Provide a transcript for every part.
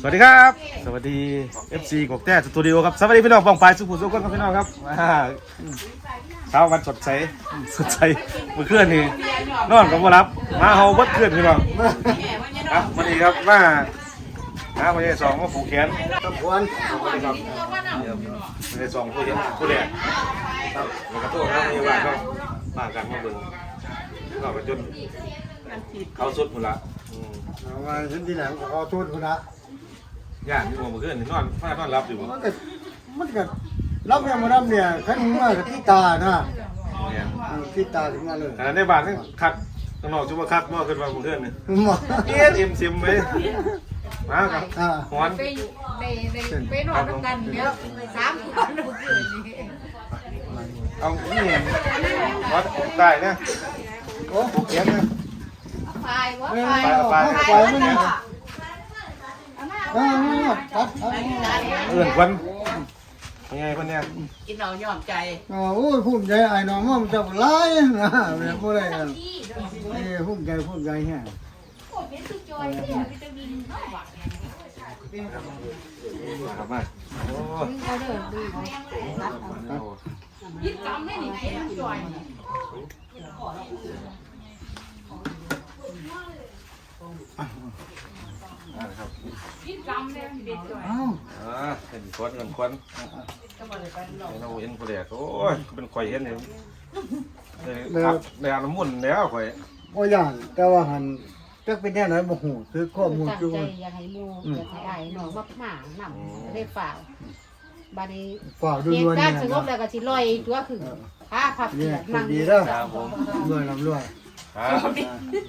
สวัสดีครับ สวัสดี FC กกแต้สตูดิโอครับสวัสดีพี่น้องปองปลายสุขุมสุขคนครับพี่น้องครับอ่าเช้าวันสดใสสดใสเมื่อคืนนี่นอนกับว่รับมาเฮาเบัดคืนพี่น้องครับวันนี้ครับมาหาพยาสองมาผูกแขนต้องควรสวัสดีครับพยาสองผู้เห็นผู้แรกครับแล้วก็ตัวครับพยาบาลก็มากันมาเบิ่งก็ไปจนเขาสุดหมดละ เอามาฉันที่ไหนก็ขอโทษคุณนะ ย่านที่ผมเมื่อคืนนี่นอนฟ้านอนรับอยู่บ่มันก็มันก็รับเนี่ยมารับเนี่ยขันหัวกับที่ตานะเนี่ยเออที่ตาถึงมาเลยขณะในบ้านนี่คักข้างนอกจุบคักมอขึ้นมาเมื่อคืนนี่หมอเอ็ดเอ็มซิมไปมาครับอ่าหอนไปไปไปไปนอนด้วยกันเดี๋ยวสามคนเมื่อคืนนี้เอานี่วัดได้นะโอ้ผูกแขนนะ ไฟวะเออไฟไปไปไปมันเนี่ยเออตัดเอา เอื่นควันยังไงคนเนี่ยกินเรายอมใจอ๋อโอ้ยภูมิใจไอ้น้องมันจะร้ายนะแบบบ่ได้กันเอ้ยภูมิใจภูมิใจแฮะครับมาโอ้เขาเดินดูยิดกำได้หนิเอ็นจอย ครับยิดกำได้เด็ดจอยเอ้าอ่าเป็นควันเงินควันเราเห็นผู้แรกโอ้ยเป็นข่อยเห็นอยู่เลยครับในอ่านน้ำมุ่นแล้วข่อยบ่ย่านแต่ว่าหันจักเป็นแน่ไหนบ่ฮู้คือข้อมูลตั้งคือใจอยากให้มูอยากให้ไอ้หนองมาหมาหนำได้ฝ่าบาดนี้ฝาด้วยกาเนี่รสงบแล้วก็สิลอยตัวคือข้าพับเนี่เกียยนั่งดีแล้วรวยลำรวย ครับ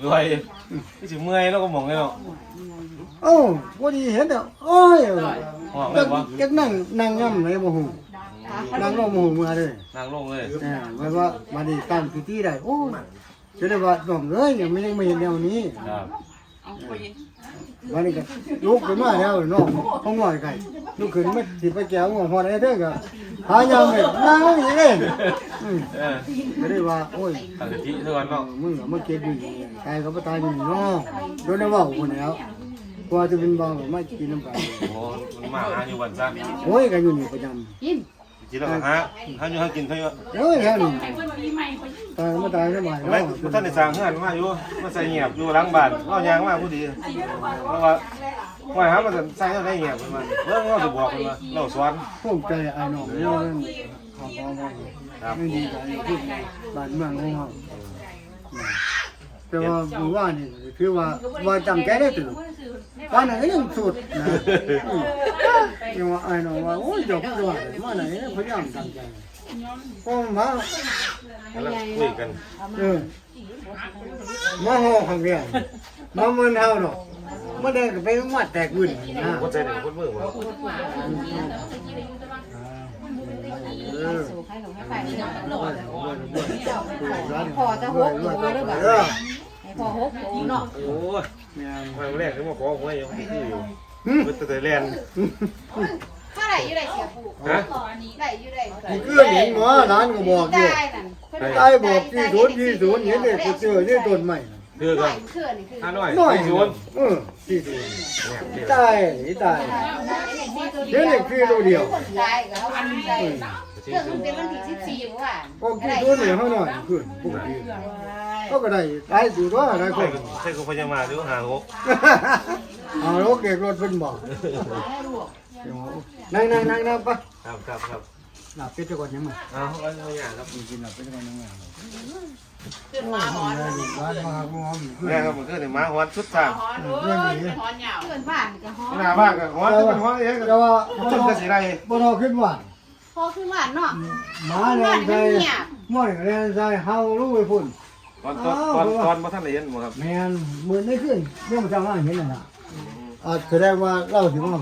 รวยที่สิเมื่อยแล้วก็มองเลยเนาะโอ้บ่ดีเห็นแล้วโอ้ยห่วงเลจัยกวะจักนั่งนั่งย่ำไหนบ่ฮู้นั่งลงบ่ฮู้เมื่อเลยนั่งลงเลยเออหมายว่ามาดีตั้งพิธีได้โอ้ยจะได้ว่าน้องเอ้ยยังไม่ยังไม่เห็นแนวนี้ ครับเอาไป วันนี้ก็ลุกขึ้นมาแล้วน้องห้องน้อยไก่ลุกขึ้นไมาสิดไปแก้วหัวหอดไอ้เด้อก็หายามเลยนั่งอยู่เองอืมเออก็ได้ว่าโอ้ยตั้งสติเท่ากันเนาะมึงอะมาเก็บอยู่ตายก็บ่ตายอยู่นี่เนาะโดนได้ว้าคนแล้วกว่าจะเป็นบางก็มากินน้ำปลาโอ้มันมาหาอยู่วันจันทร์โอ้ยก็อยู่นี่ประจำกิน กินแล้วก็หาหาอยู่หากินเท่าอยู่เอ้ยแค่นี้เพื่อนปีใหม่เขาตายมาตายได้ไหมไม่เนาะท่านได้สั่งเฮือนมาอยู่มาใส่เงียบอยู่หลังบ้านเรายางมาผู้ดีเพราะว่าว่าหามาใส่ได้เงียบมันเรื่องเราจะบอกมันว่าเราสอนภูมิใจไอ้น้องเนี่ยมันขอขอขอไม่ดีใจที่บ้านเมืองของเราแต่ว่าผู้ว่านี่คือว่าว่าจำใจได้ตื่นว่าไหนยังสุดนะ ยังว่าไอ้น้องว่าโอ้ยจบด้วยว่าไหนพยายามตั้งใจก็มาแล้วคุยกันเออมาห่อของเดียวมาเมืองเฮาเนาะมาได้ก็ไปมาแตกวุ่นนะคนใจหนึ่งคนมือวะเออสู่ให้ของให้ไปเนาะพอจะหกตัวหรือเปล่าพอหกตัวเนาะโอ้ยวันแรกที่มาขอหวยอยู่ที่อยู่ เพิ่นแต่แลนเท่าไหร่อยู่ได้เสียผู้ฮะได้อยู่ได้นี่คือเห็นหมอร้านก็บอกอยู่ได้นั่นใต้บอกที่ศูนย์ที่ศูนย์เห็นเลยกูเจอที่ต้นใหม่คือได้กันเชื่อนี่คือห้าน้อยน้อยสี่ศูนย์เออที่ศูนย์ตายนี่ตายเดี๋ยวนี้คือตัวเดียวได้ก็เอาอันได้เรื่องมันเป็นวันที่สิบสี่เมื่อวานพอที่ศูนย์เนี่ยเขาหน่อยขึ้นปกติเขาก็ได้ตายอยู่ด้วยได้คใช่นใช่คุณพญามาหรือหาหก เอารถเก็บรถเป็นบอกนั่งนั่งนั่งนั่งปะครับครับครับหลับเป็ดก่อนยังไงเอาเอาเอาอย่างครับกินหลับเป็ดก่อนยังไงขึ้นมาหอนร้านมาหอมแม่ครับมันคือในม้าฮอนชุดทางหอนเอ้ยหอนยาวเพื่อนบ้านก็ฮ้อหน้าบ้านก็ฮอนเป็นฮอนเองแต่ว่าจุดกระสีไรบ่เราขึ้นว่าพอขึ้นบ้านเนาะหมาแรงใจม่อยแรงใจเฮารู้ไปพุ่นตอนตอนตอนตอนมาท่านเรียนมั้งครับแม่นเหมือนได้ขึ้นเรื่องประจำว่าเห็นน่ะนะ อาจแสดงว่าเล่าถึงว่า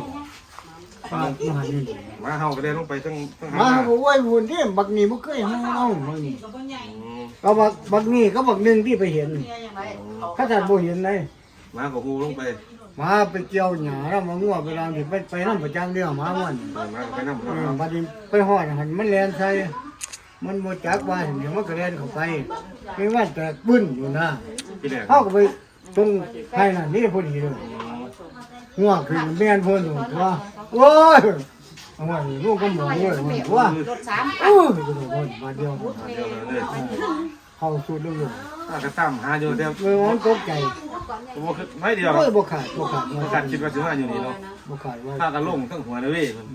ปาดมหาดินมาเฮาก็ได้ลงไปทั้งทั้งมาบ่ไหวบุญที่บักนี่บ่เคยเฮาเอาบักนี่อืมก็บักบักนี่ก็บักหนึงที่ไปเห็นถ้าท่านบ่เห็นเลยมาก็ฮูลงไปมาไปเกี่ยวหญ้าแล้วมางัวไปลางที่ไปไปนำประจำเรื่องหมาม่วนเออมาก็ไปนำเออบัดนี้ไปฮอดหันมันแล่นใส่มันบ่จักว่าเดี๋ยวมันก็แล่นเข้าไปไม่ว่าแต่บึ้นอยู่นะพี่แรกเฮาก็ไปตรงให้นั่นนี่พอดีเลย ง่วงคือแม่นเพิ่นอยู่ว่าโอ้ยเอาไว้ลูกก็หมองเลยว่ารถสามโอ้ยมาเดียวเดี๋ยวเลยเข้าสุดเรื่องถ้ากระตั้มหาอยู่เดียวเมื่อวันตกใจผมว่าคือไม่เดียวโอ้ยบ่ขาดบ่ขาดประกันคิดว่าถึงว่าอยู่นี่เนาะบ่ขาดว่าถ้ากระลงทั้งหัวเลยเว้ยมัน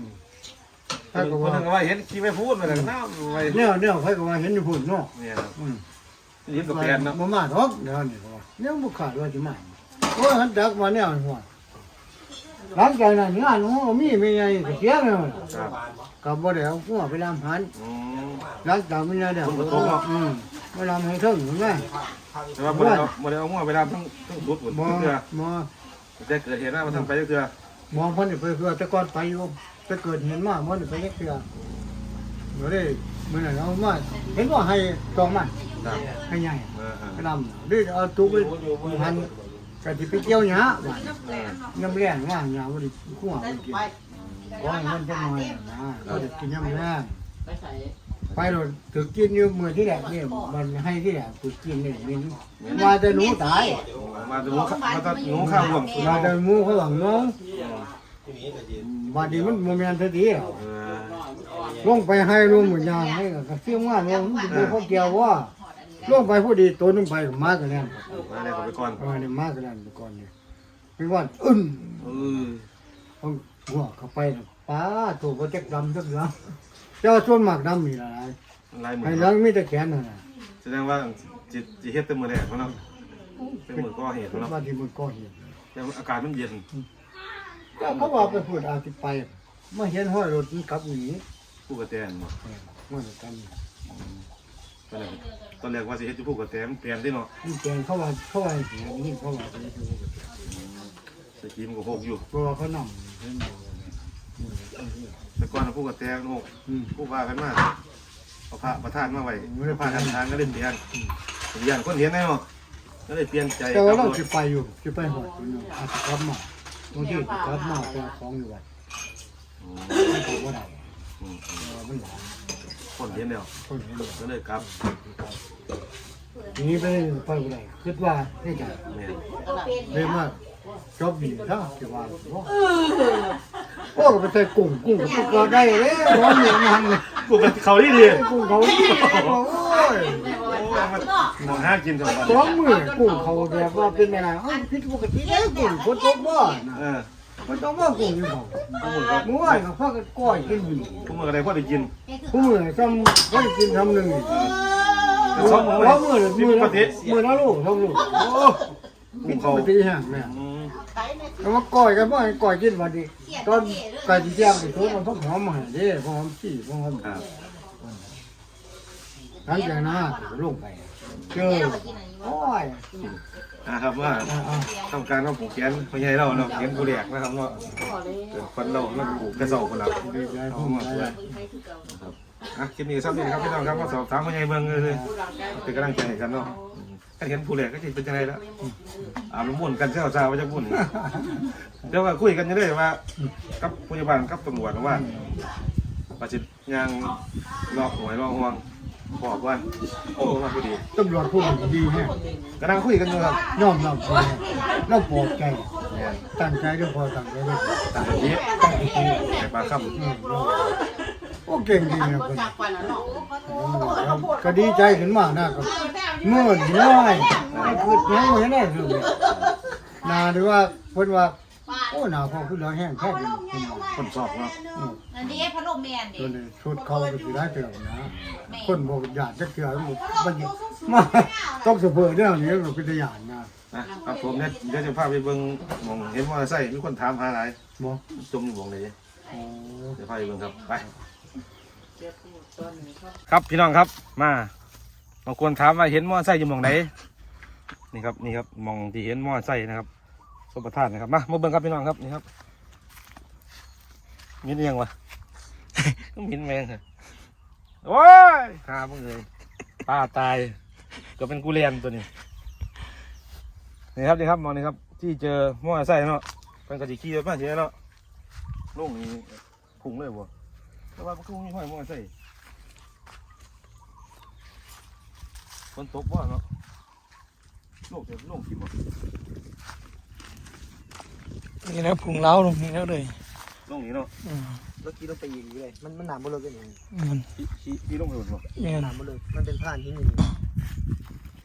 ถ้าก็คนว่านึงก็ว่าเห็นขี้ไม่พูดมาแต่น้ำไปแนวแนวใครก็ว่าเห็นอยู่พุ่นเนาะเนี่ยครับอืมยิ้มกับแฟนเนาะบ่มาหรอกเดี๋ยวนี้ก็ว่ายังบ่ขาดว่าสิมาโอ้ยหันดักมาแนวหัว หลังจากนั้นงานของมีมีไงก็เสียแล้วครับก็บ่ได้เอาหัวไปลำหันอืมหลังจากมีแล้วเดี๋ยวอืมไปลำให้ถึงเห็นไหมแต่ว่าบ่ได้เอาบ่ได้เอาหัวไปดำทั้งทั้งสุดหมดบ่เถื่อบ่แต่เกิดเหตุว่ามันทำไปเถื่อมองเพิ่นนี่ไปเพื่อแต่ก่อนไปอยู่แต่เกิดเห็นมาเพิ่นนี่ไปเฮ็ดเทื่อบ่ได้มื้อนั้นเอามาเห็นว่าให้ตองมันครับให้ใหญ่เออไปลำนี่เอาตุกไปพัน ก็สิไปเกี่ยวหญ้าว่าน้ำแรงว่าหญ้าบ่ได้คั่วบ่กินขอให้มันจักหน่อยนะบ่ได้กินน้ำแรงไปโลดถึกกินอยู่มื้อที่แรกนี่มันให้ที่แรกถึกกินนี่นี่ว่าแต่หนูตายมาดูมาตัดหนูข้าวรวมสุดว่าเราแต่หมูเขาว่างงบัดนี้มันบ่แม่นเท่าทีแล้วเออลงไปให้ลุงเหมือนยางให้กับเสียงว่าลงไปพวกเกี่ยวว่า ลงไปผู้ดีตัวนึงไปมากันแล้วมาเลยขอไปก่อนเออเนี่ยมากันแล้วก่อนเนี่ยเป็นวันอึ้นเออต้องหัวเข้าไปน่ะป้าตัวก็จักดำจักเหลืองเจ้าส่วนมากดำมีหลายลายมืให้อเหลืองมีแต่แขนน่ะนะแสดงว่าจิตจิเฮ็ดเต็มมือแรกเนาะเต็มมือก็เหตุเป็นเนาะว่าที่มันก่อเหตุแต่อากาศมันเย็นเจ้าเขาว่าไปพูดอาจสิไปมาเห็นห้อยรถมันกลับหนีผู้กระแตนเนาะเออมันกัน ตอนแรกตอนแรกว่าสิเฮ็ดอยู่ผู้กระแตมเปลี่ยนที่เนาะนี่แกงเขาว่าเขาว่าเสียนี่เขาว่าเป็นอยู่สกีมันก็หกอยู่ เพราะว่าเขานำเห็นบ่แต่ก่อนผู้กระแตมหกอืมผู้ว่ากันมาเอาพระประธานมาไว้พระทางทางก็เล่นเปลี่ยนอย่างคนเห็นแน่เนาะก็เลยเปลี่ยนใจแต่ว่าเรารถจะไปอยู่จะไปหอดอยู่เนาะอาจจะกลับมาบางทีก็กลับมาเป็นของอยู่วัดไม่ถูกว่าได้เออ มันหลายคนเห็นแล้วคนเห็นเลยก็เลยกลับทีนี้ไปไปบ่ได้คิดว่าได้จเนี่ยเรียกว่าจบดีถ้าจะว่าบ่โอ้ก็ไปใส่กุ้งกุ้งก็ก็ได้เลยร้อนเหนียวมันเลยกูเป็นเขาดีดีกุ้งเขาโอ้ยโอ้มันมอห้ากินทั้งวันสองมือกุ้งเขาแบบว่าเป็นอะไรเอ้าผิดปกติเลยกุ้งคนตกบ่นเออ คนตกบ่กุ้งอยู่เขาผู้มือก็เมื่อวานเขาพากันก้อยกินอยู่ผู้มือก็ได้พอได้กินผู้มือทำเขากินทำหนึ่งแต่สองมือเขามือมีมือปละฏิมือละลูกทำลูกโอ้กุ้งเขาปฏิฮะแม่อืมแล้วมาก้อยกันบ่ให้ก้อยกินวันดีตอนไก่ที่แจ้งไปตัวมันต้องหอมมาให้เด้พอหอมขี้พอหอมครับหลังจากนั้นลงไป เจอโอ้ยอ่าครับว่าอ่าทำการว่าผูกแขนพ่อใหญ่เราเนาะแขนกูแหลกนะครับเนาะเกิดฟันเราแล้วผูกกระสอบคนละๆดีใจเอาภูมิมาใจเลยอะคลิปนี้ซ้ำนี่ครับพี่น้องครับมาสอบถามพ่อใหญ่เมืองเลยเป็นกำลังใจให้กันเนาะถ้าเห็นผู้แหลกก็จะเป็นยังไงแล้วอาบน้ำมุ่นกันเช้าเช้าว่าจะมุ่นเดี๋ยวก็คุยกันอยังได้ว่ากับพยาบาลกับตำรวจว่าปฏิยางรอกหวยรอกห่วง บอกว่าโอ้มาพอดีตำรวจผู้ดีแฮะกำลังคุยกันอยู่ครับยอมรับเลยเราปลอบใจตั้งใจด้วยพอตั้งใจด้วยต่างประเทศตั้งใจแต่ปลาค่อืมโอ้เก่งดีนะคนก็ดีใจขึ้นมากนะก็เมื่อน้อยไม่พูดยังไม่ได้คือนาหรือว่าเพิ่นว่า โอ้หนาพอคือเราแห้งแค่ดีำคนสอบเนาะอันนี้พัดลมแมนดิตัวนี้ชุดเขาก็สิได้เตือนนะ คนบอกอยากจะเตือนหมดบัดนี้มาต้องสะเพื่อเรื่องนี้ก็เป็นตัวอย่างนะนะครับผมเนี่ยเดี๋ยวจะพาไปเบิ่งหมองเห็นมอเตอร์ไซค์มีคนถามหาหลายบ่จมอยู่หมองไหนโอ้เดี๋ยวพาไปเบิ่งครับไปครับพี่น้องครับมาบางคนถามว่าเห็นมอเตอร์ไซค์อยู่หมองไหนนี่ครับนี่ครับหมองที่เห็นมอเตอร์ไซค์นะครับ สมประทานนะครับ มามาเบิ่งครับพี่น้องครับนี่ครับมินยังวะมินแมงเหรอโอ้ยขามึงเลยป้าตายก็เป็นกูเรียนตัวนี้นี่ครับนี่ครับมองนี่ครับ ที่เจอมอเตอไซค์เนาะเป็นกระดิขี่รถมาเฉยเนาะลุงนี่พุ่งเลยบ่แต่ว่ามันก็มีห้อยมอเตอไซค์ฝนตกบ่เนาะโลกเดี๋ยวลงขี่บ่ นี่แล้วพุงเล้าลงนี่แล้วเลยลงนี้เนาะอืมเมื่อกี้ต้องไปยิงอยู่เลยมันมันหนามบ่เลิกกันเองมันชี้ชี้ชี้ลงไปหมดบ่แม่นหนามบ่เลิกมันเป็นผ่านที่นี่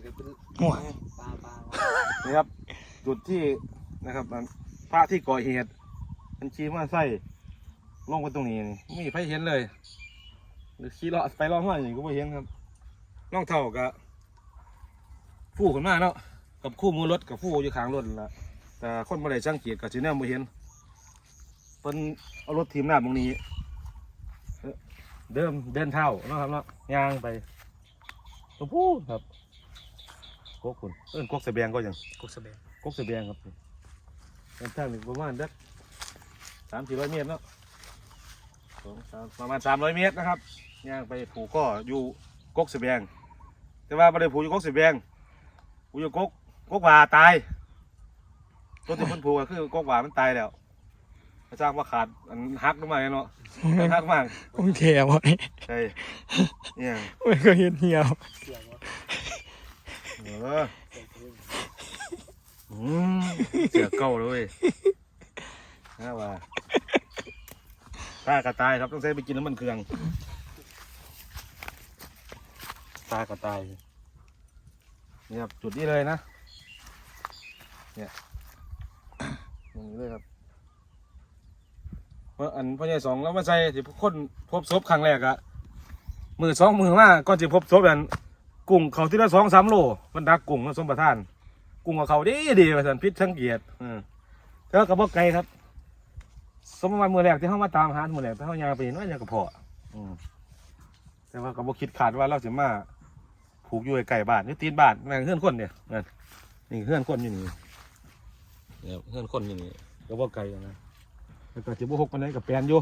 เดี๋ยวเป็นหัวปลาปลานี่ครับ จุดที่นะครับมันพระที่ก่อเหตุมันชี้มาใส่ลงไปตรงนี้นี่ไม่มีใครเห็นเลยหรือขี่เลาะไปเลาะมาอย่างนี้ก็ไม่เห็นครับน้องเท่ากับฟู่ขึ้นมาเนาะกับคู่มือรถกับฟู่อยู่ข้างรถนั่นละ แต่คนบ่ได้สังเกตกับจีแนมบ่เห็นเพิ่นเอารถทีมหน้าตรงนี้เอ่อเดิมเดินเท่าเนาะครับเนาะย่างไปตรงพูดครับกกคุณเอิ้นกกเสบียงก็ยังกุศเบงกกเสบียงครับเดินทางหนึ่งประมาณสักสามสี่ร้อยเมตรเนาะสองสามประมาณสามร้อยเมตรนะครับย่างไปผูกก็อยู่กกเสบียงแต่ว่าไม่ได้ผูกอยู่กกเสบียงผูกอยู่กกกกหวาตาย ต้นที่มันผูกก็คือกกหวามันตายแล้วพระเจ้าว่าขาดอันหักลงมาเนาะหักมากผมแถวไว้ใช่เนี่ยไม่เคยเห็นเหี่ยวเสียงว่าเอออืมเสือเก่าเลยเว้ยน่าว่าตากระตายครับต้องใช้ไปกินน้ำมันเครื่องตากระตายนี่ครับจุดนี้เลยนะเนี่ย ตรงนี้เลยครับเพราะอันพ่อใหญ่สองแล้วมาใส่ที่คนพบศพครั้งแรกอะมือสองมือมาก่อนจะพบศพนั้นกุ้งเขาที่ละสองสามโลมันดักกุ้งมาสมประทาน กุ้งกับเขาดีดีประสันพิษทั้งเกียรติอืมแต่ว่ากับบอกไกลครับ สมมติว่ามือแรกที่เข้ามาตามหามือแรกที่เขายางไปเห็นว่าอย่างกับพออืมแต่ว่ากับบอกคิดขาดว่าเราจะมาผูกอยู่ไกลบ้านนี่ตีนบ้านแม่งเฮื่อนคนเนี่ยนี่เฮือนคนอยู่นี่ เนี่ยเฮือนคนอยู่นี่ก็บอกไกลอะนะแล้วก็จะบุหกปันไดกับแปลนอยู่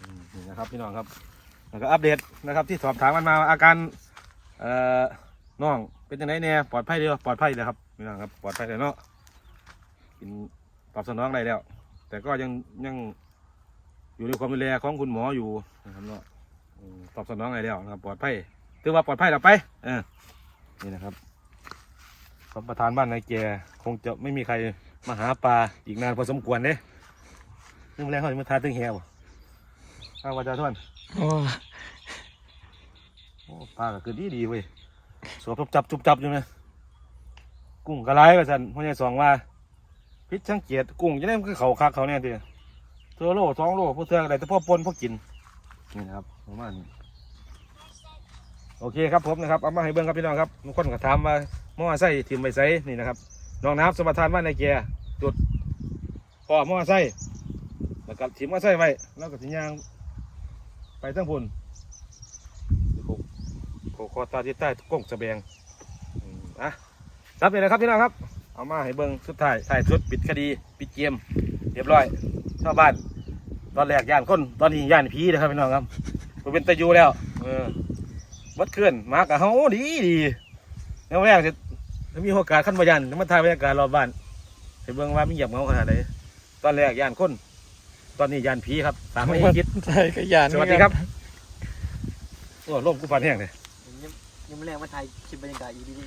อืมนี่นะครับพี่น้องครับ แล้วก็อัปเดตนะครับ ที่สอบถามกันมาอาการเอ่อน้องเป็นยังไงเนี่ยปลอดภัยเดียวปลอดภัยเลยครับนี่นะครับปลอดภัยเลยเนาะกินตอบสนองได้แล้ว แต่ก็ยังยังอยู่ในความดูแลของคุณหมออยู่นะครับเนาะอืมตอบสนองได้แล้วนะครับ ปลอดภัยถือว่าปลอดภัยแล้วไปเออนี่นะครับ รับประธานบ้านนายแกคงจะไม่มีใครมาหาปลาอีกนานพอสมควรเด้เรื่องแรกเขาจะมาทาตึงแหวข้าววาจาท่านโอ้โอ้ปลาก็คือดีดีเว้ยสวบจุบจับจุบจับอยู่นะกุ้งกระไรว่าสันพ่อใหญ่สองว่าพิษช่างเกียรติกุ้งจะได้มันคือเขาคักเขาเนี่ยทีเธอโลสองโลพวกเธออะไรแต่พ่อปนพ่อกินนี่นะครับประมาณโอเคครับผมนะครับเอามาให้เบิ้งครับพี่น้องครับบางคนก็ถามว่า ม้อไส้ถิ่มไปใส่นี่นะครับน้องน้ำสมบัติทานว่าในแกจุดพอหม้อไส้แล้วก็ถิ่มม้อไส้ไว้แล้วก็สิย่าง ไปทั้งพุ่นโคคอตาที่ใต้ก้งสะแบงอะรับเลยนะครับพี่น้องครับ เอามาให้เบิ้งสุดท้ายถ่ายสุดปิดคดีปิดเกมเรียบร้อยชาวบ้านตอนแรกย่านคนตอนนี้ย่านผีนะครับพี่น้องครับเป็นตะยูแล้ว เออวัดเคลื่อนมากับเฮาดีดี แล้วแรกจะถ้ามีโอกาสขั้นบยันจะมาถ่ายบรรยากาศรอบบ้านให้เบิ่งว่ามีเหยียบเงาขนาดไหนตอนแรกย่านคนตอนนี้ย่านผีครับตามไม่คิดใช่กระยานสวัสดีครับโอ้ร่มกูฟันแห้งเลยยังยังไม่แรงว่าไทยคลิปบรรยากาศอยู่ดี